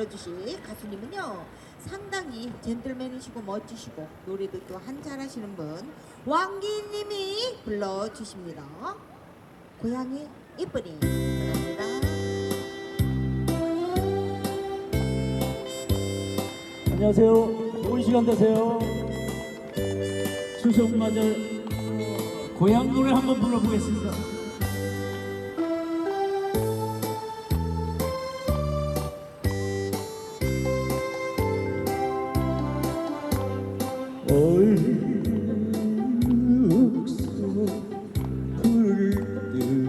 불러주실 가수님은요 상당히 젠틀맨이시고 멋지시고 노래도 또 한 잘하시는 분 왕기님이 불러주십니다 고향의 이쁜이. 안녕하세요. 좋은 시간 되세요. 추석 맞아 고향 노래 한번 불러보겠습니다. 얼룩소 불든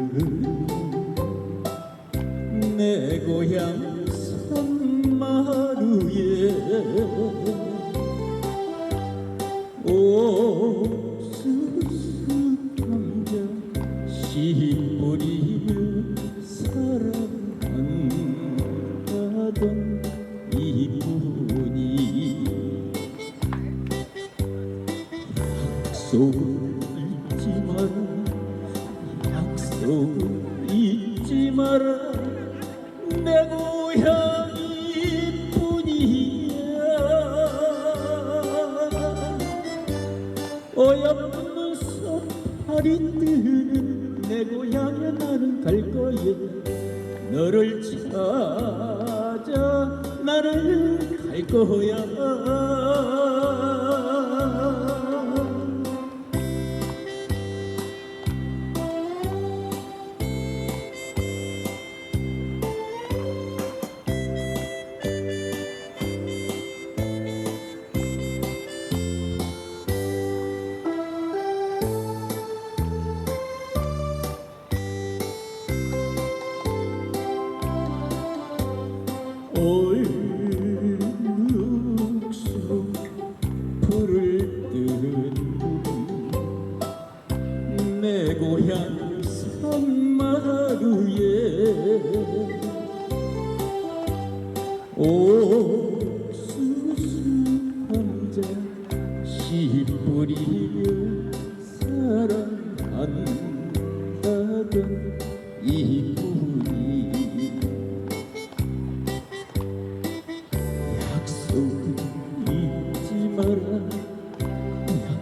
내 고향 약속 잊지 마라. 약속 잊지 마라. 내 고향이 뿐이야. 어여쁜 소파리 뜨는 내 고향에 나는 갈 거야. 너를 찾아 나는 갈 거야 얼룩소 불을 뜨는 내 고향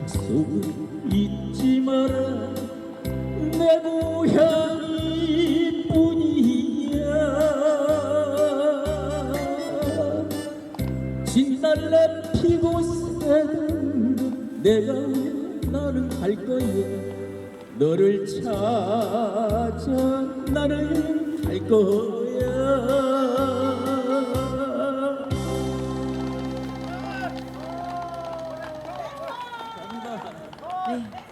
속은 잊지 마라. 내 고향이 뿐이야. 진달래 피고 새는 내가 나는 갈 거야. 너를 찾아 나는 갈 거야 Yeah.